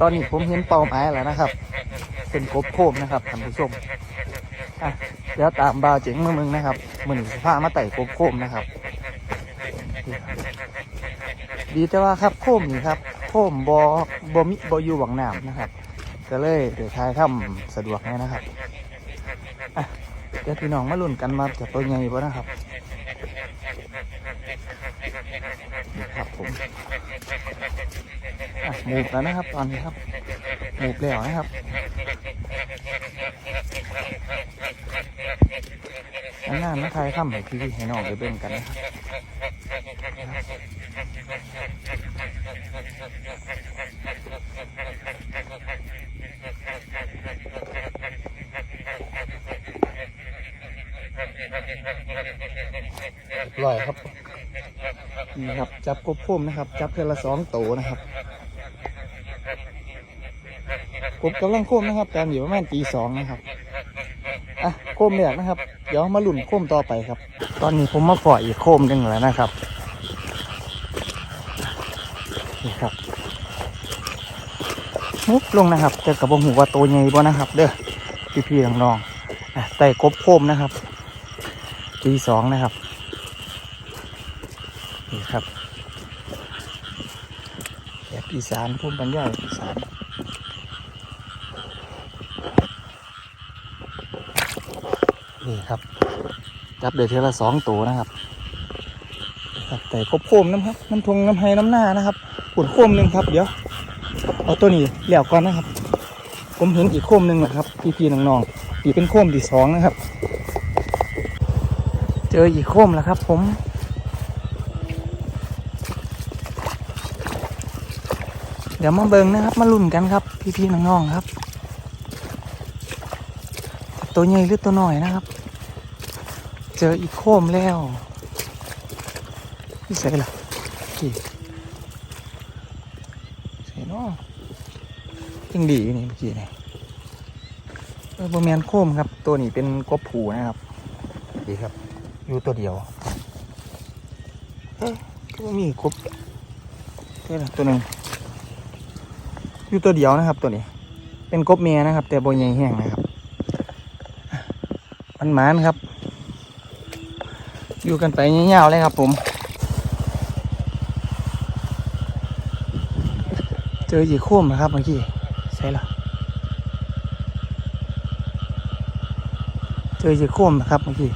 ตอนนี้ผมเห็นเป้าหมายแล้วนะครับ เป็นกบโคมนะครับท่านผู้ชมอะเดี๋ยวตามบาวเจ๋งมามึงนะครับมือนึ่งพามาไต่กบโคมนะครับ ดีแต่ว่าครับโคมนี่ครับ โคมบอบมิบอยู่หวังน้ำนะครับ ก็เลยเดี๋ยวทายถ้ำสะดวกเนี่ยนะครับอะเดี๋ยวพี่น้องมาลุ้นกันมาจากตัวใหญ่บ่นะครับครับผม อะหมูบแล้วนะครับตอนนี้ครับหมูบแล้วนะครับนานๆมาทายถ้ำให้พี่ให้น้องได้เบิ่งกันนะครับลอยครับ นี่ครับ จับกบพุ่มนะครับ จับเทอละสองโตนะครับ กบกำลังโค้มนะครับตอนอยู่ประมาณตีสองนะครับอะโค้มแรกนะครับ เดี๋ยวมาลุ่นโค้มต่อไปครับ ตอนนี้ผมมาปล่อยอีกโค้มหนึ่งแล้วนะครับนี่ครับมุกลงนะครับแต่กับบงหูว่าโตใหญ่บ่นะครับ เด้อพี่ๆน้องๆอะไต่กบโค้มนะครับตีสองนะครับ นี่ครับแบบอีสานภูมิปัญญาแบบอีสานนี่ครับ จับเดือดเทละสองตัวนะครับครับแต่ครบโคมน้ำครับน้ำทงน้ำไฮน้ำหน้านะครับขุนโคมหนึ่งครับเดี๋ยวเอาตัวนี้เหลี่ยวก่อนนะครับ ผมเห็นอีกโคมหนึ่งนะครับพี่ๆน้องๆอีกเป็นโคมที่สองนะครับ เจออีกโคมแล้วครับ ผม เดี๋ยวมาเบิงนะครับ มาลุ้นกันครับ พี่ๆน้องๆครับ ตัวใหญ่หรือตัวน้อยนะครับ เจออีกโคมแล้วพี่เสยล่ะพี่เสยเนาะยังดีอยู่นี่เมื่อกี้นี่เออบแมนโคมครับ ตัวนี้เป็นกบผูนะครับดีครับ อยู่ตัวเดียวเอ๊ะก็บ่มีกบเท่าไหร่ตัวหนึ่ง อยู่ตัวเดียวนะครับ ตัวนี้ เป็นกบเมียนะครับ แต่โบใหญ่แห้งนะครับ มันหมานครับ อยู่กันไปเงี้ยวๆเลยครับ ผม เจอยีโคมนะครับเมื่อกี้ใช่หรอเจอยีโค้มนะครับเมื่อกี้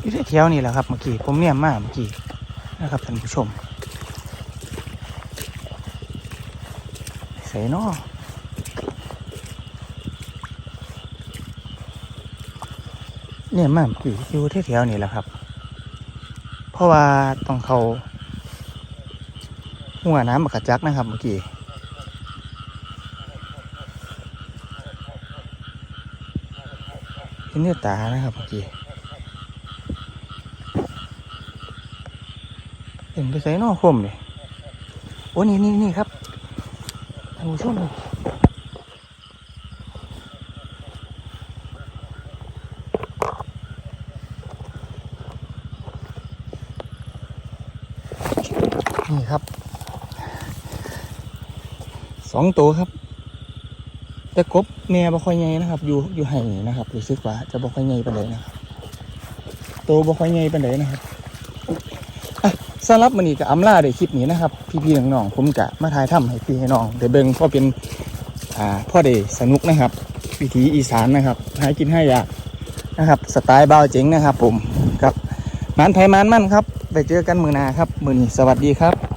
อยู่ที่แถวนี่แหละครับเมื่อกี้ผมเนี่ยมากเมื่อกี้นะครับท่านผู้ชม ใส่เนอเนี่ยมันอยู่อยู่แถวๆนี่แหละครับ เพราะว่าต้องเขาหัวน้ำบักระจักนะครับเมื่อกี้เนเนื้อตานะครับเมื่อกี้เห็นไปใส่นอคมเลยโอ้นี่นี่นี่ครับ ท่านผู้ชมนี่ครับสองตัวครับ แต่กบแม่บ่ค่อยใหญ่นะครับ อยู่อยู่ไห่นะครับรู้สึกว่าจะบ่ค่อยใหญ่ปานใดนะครับโตวบ่ค่อยใหญ่ปานใดนะครับ สำหรับมันนี้ก็อำลาในคลิปนี้นะครับ พี่ๆน้องๆผมกะมาถ่ายทำให้พี่ให้น้องได้เบิ่งเพราะเป็นอ่าพ่อเดสนุกนะครับวิถีอีสานนะครับหากินให้ยากนะครับสไตล์บ้าเจ๋งนะครับ ผมครับมันไทยมันมั่นครับไปเจอกันมือนาครับมือนี้สวัสดีครับ